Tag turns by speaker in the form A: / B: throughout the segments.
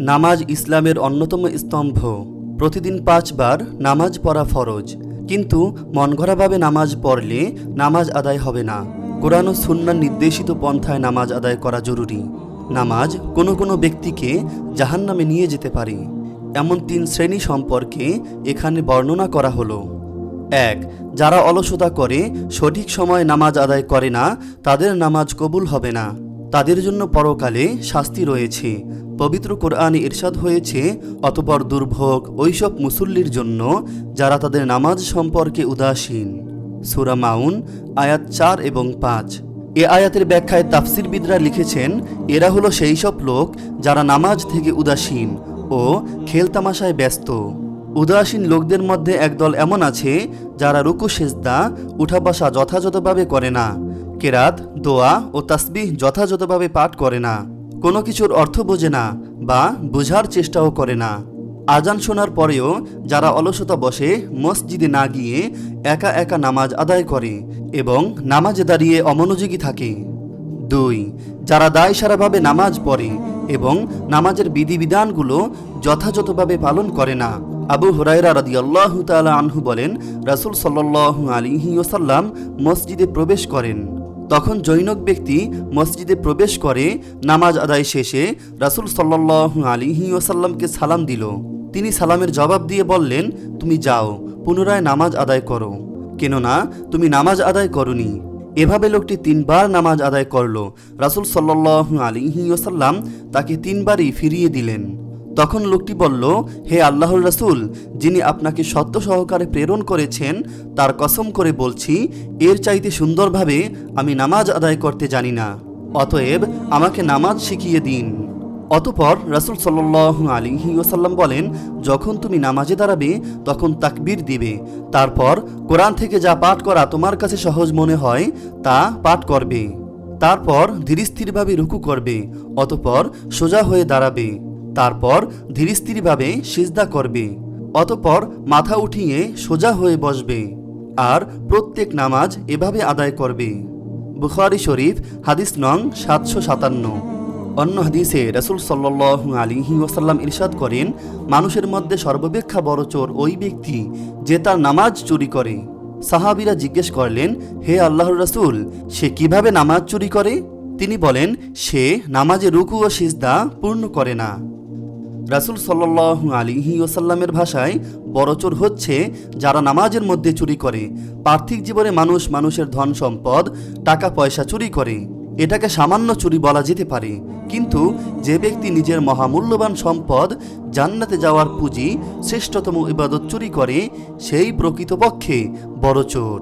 A: নামাজ ইসলামের অন্যতম স্তম্ভ। প্রতিদিন পাঁচবার নামাজ পড়া ফরজ। কিন্তু মনগড়াভাবে নামাজ পড়লে নামাজ আদায় হবে না। কোরআন ও সুন্নার নির্দেশিত পন্থায় নামাজ আদায় করা জরুরি। নামাজ কোনো কোনো ব্যক্তিকে জাহান্নামে নিয়ে যেতে পারে। এমন তিন শ্রেণি সম্পর্কে এখানে বর্ণনা করা হলো। এক, যারা অলসতা করে, সঠিক সময় নামাজ আদায় করে না, তাদের নামাজ কবুল হবে না। তাদের জন্য পরকালে শাস্তি রয়েছে। পবিত্র কোরআনে ইরশাদ হয়েছে, অতপর দুর্ভোগ ওইসব মুসল্লির জন্য যারা তাদের নামাজ সম্পর্কে উদাসীন। সুরা মাউন, আয়াত চার এবং পাঁচ। এ আয়াতের ব্যাখ্যায় তাফসিরবিদরা লিখেছেন, এরা হলো সেই সব লোক যারা নামাজ থেকে উদাসীন ও খেলতামাশায় ব্যস্ত। উদাসীন লোকদের মধ্যে একদল এমন আছে যারা রুকু, সেজদা উঠা বসা যথাযথভাবে করে না, কেরাত, দোয়া ও তাসবিহ যথাযথভাবে পাঠ করে না। কোনো কিছুর অর্থ বোঝে না বা বোঝার চেষ্টাও করে না। আজান শোনার পরেও যারা অলসতা বসে মসজিদে না গিয়ে একা একা নামাজ আদায় করে এবং নামাজে দাঁড়িয়ে অমনোযোগী থাকে। দুই, যারা দায় সারাভাবে নামাজ পড়ে এবং নামাজের বিধিবিধানগুলো যথাযথভাবে পালন করে না। আবু হুরাইরা রাদিয়াল্লাহু তাআলা আনহু বলেন, রাসূল সাল্লাল্লাহু আলাইহি ওয়াসাল্লাম মসজিদে প্রবেশ করেন। তখন জৈনক ব্যক্তি মসজিদে প্রবেশ করে নামাজ আদায় শেষে রাসূল সাল্লাল্লাহু আলাইহি ওয়াসাল্লামকে সালাম দিল। তিনি সালামের জবাব দিয়ে বললেন, তুমি যাও, পুনরায় নামাজ আদায় করো। কেননা, তুমি নামাজ আদায় করনি। এভাবে লোকটি তিনবার নামাজ আদায় করল। রাসূল সাল্লাল্লাহু আলাইহি ওয়াসাল্লাম তাকে তিনবারই ফিরিয়ে দিলেন। তখন লোকটি বলল, হে আল্লাহর রাসূল, যিনি আপনাকে সত্য সহকারে প্রেরণ করেছেন, তার কসম করে বলছি, এর চাইতে সুন্দরভাবে আমি নামাজ আদায় করতে জানি না। অতএব আমাকে নামাজ শিখিয়ে দিন। অতপর রাসূল সাল্লাল্লাহু আলাইহি ওসাল্লাম বলেন, যখন তুমি নামাজে দাঁড়াবে, তখন তাকবীর দিবে। তারপর কোরআন থেকে যা পাঠ করা তোমার কাছে সহজ মনে হয়, তা পাঠ করবে। তারপর ধীরস্থিরভাবে রুকু করবে, অতপর সোজা হয়ে দাঁড়াবে। তারপর ধীরস্থিরভাবে সিজদা করবে। অতপর মাথা উঠিয়ে সোজা হয়ে বসবে আর প্রত্যেক নামাজ এভাবে আদায় করবে। বুখারি শরীফ, হাদিস নং সাতশো সাতান্ন। অন্য হাদিসে রাসূল সাল্লাল্লাহু আলাইহি ওয়াসাল্লাম ইরশাদ করেন, মানুষের মধ্যে সর্বাপেক্ষা বড় চোর ওই ব্যক্তি যে তার নামাজ চুরি করে। সাহাবীরা জিজ্ঞেস করলেন, হে আল্লাহর রাসূল, সে কীভাবে নামাজ চুরি করে? তিনি বলেন, সে নামাজে রুকু ও সিজদা পূর্ণ করে না। রাসূল সাল্লাল্লাহু আলাইহি ওসাল্লামের ভাষায় বড়চোর হচ্ছে যারা নামাজের মধ্যে চুরি করে। পার্থিক জীবনে মানুষ মানুষের ধন সম্পদ, টাকা পয়সা চুরি করে। এটাকে সামান্য চুরি বলা যেতে পারে। কিন্তু যে ব্যক্তি নিজের মহামূল্যবান সম্পদ, জান্নাতে যাওয়ার পুঁজি, শ্রেষ্ঠতম ইবাদত চুরি করে, সেই প্রকৃতপক্ষে বড় চোর।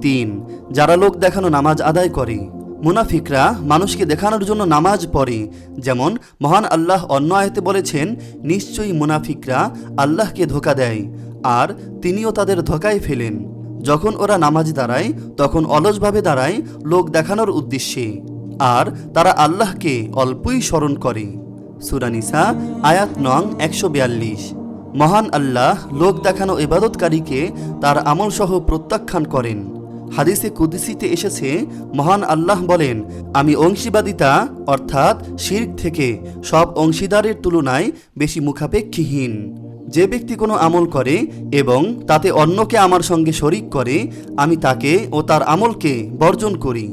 A: তিন, যারা লোক দেখানো নামাজ আদায় করে। মুনাফিকরা মানুষকে দেখানোর জন্য নামাজ পড়ে। যেমন, মহান আল্লাহ অন্য আয়তে বলেছেন, নিশ্চয়ই মুনাফিকরা আল্লাহকে ধোকা দেয়, আর তিনিও তাদের ধোকায় ফেলেন। যখন ওরা নামাজ দাঁড়ায়, তখন অলসভাবে দাঁড়ায় লোক দেখানোর উদ্দেশ্যে, আর তারা আল্লাহকে অল্পই স্মরণ করে। সুরানিসা আয়াত নং একশো বিয়াল্লিশ। মহান আল্লাহ লোক দেখানো ইবাদতকারীকে তার আমলসহ প্রত্যাখ্যান করেন। হাদিসে কুদিসিতে এসেছে, মহান আল্লাহ বলেন, আমি অংশীবাদিতা অর্থাৎ শির্ক থেকে সব অংশীদারের তুলনায় বেশি মুখাপেক্ষীহীন। যে ব্যক্তি কোনো আমল করে এবং তাতে অন্যকে আমার সঙ্গে শরিক করে, আমি তাকে ও তার আমলকে বর্জন করি।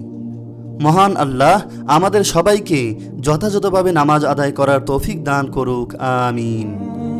A: মহান আল্লাহ আমাদের সবাইকে যথাযথভাবে নামাজ আদায় করার তৌফিক দান করুক, আমিন।